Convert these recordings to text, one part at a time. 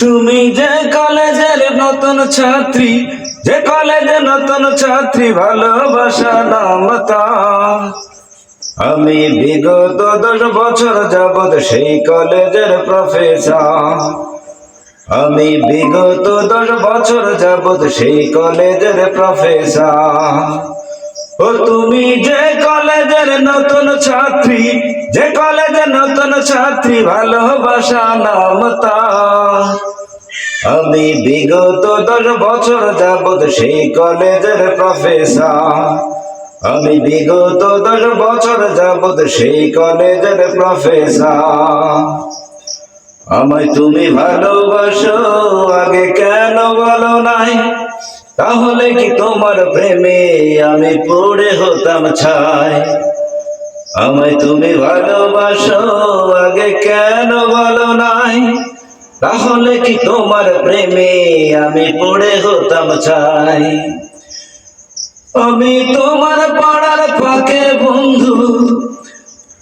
তুমি যে কলেজের নতুন ছাত্রী, যে কলেজের নতুন ছাত্রী ভালোবাসা নামতা। আমি বিগত দশ বছর যাবৎ সেই কলেজের প্রফেসর। আমি বিগত দশ বছর যাবৎ সেই কলেজের প্রফেসর। ও তুমি যে কলেজের নতুন ছাত্রী ছাত্রী ভালোবাসা নামতা আমি বিগত দশ বছর যাবৎ সেই কলেজের প্রফেসর আমি বিগত দশ বছর যাবৎ সেই কলেজের প্রফেসর আমায় তুমি ভালোবাসো, আগে কেন বলো নাই? তাহলে কি তোমার প্রেমে আমি পড়ে হতাম ছাই? আমায় তুমি ভালোবাসো, আগে কেন বলো নাই? তাহলে কি তোমার প্রেমে আমি পড়ে হতাম চাই? আমি তোমার পাড়ার ফাঁকে বন্ধু,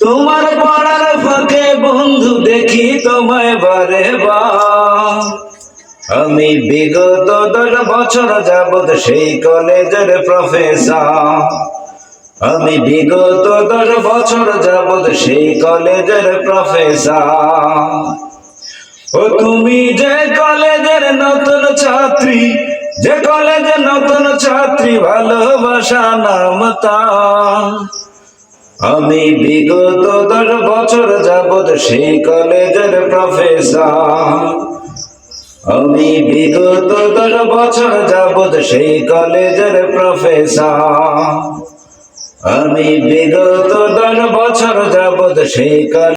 তোমার পাড়ার ফাঁকে বন্ধু, দেখি তোমায় বারে বা। আমি বিগত দশ বছর যাবত সেই কলেজের প্রফেসর আমি বিগত দশ বছর যাবৎ সেই কলেজের প্রফেসর ও তুমি যে কলেজের নতুন ছাত্রী, যে কলেজের নতুন ছাত্রী, ভালোবাসা নামতা আমি বিগত দশ বছর যাবৎ সেই কলেজের প্রফেসর আমি বিগত দশ বছর যাবৎ সেই কলেজের প্রফেসর আমি বিগত দশ বছর যাবৎ সেই কলেজ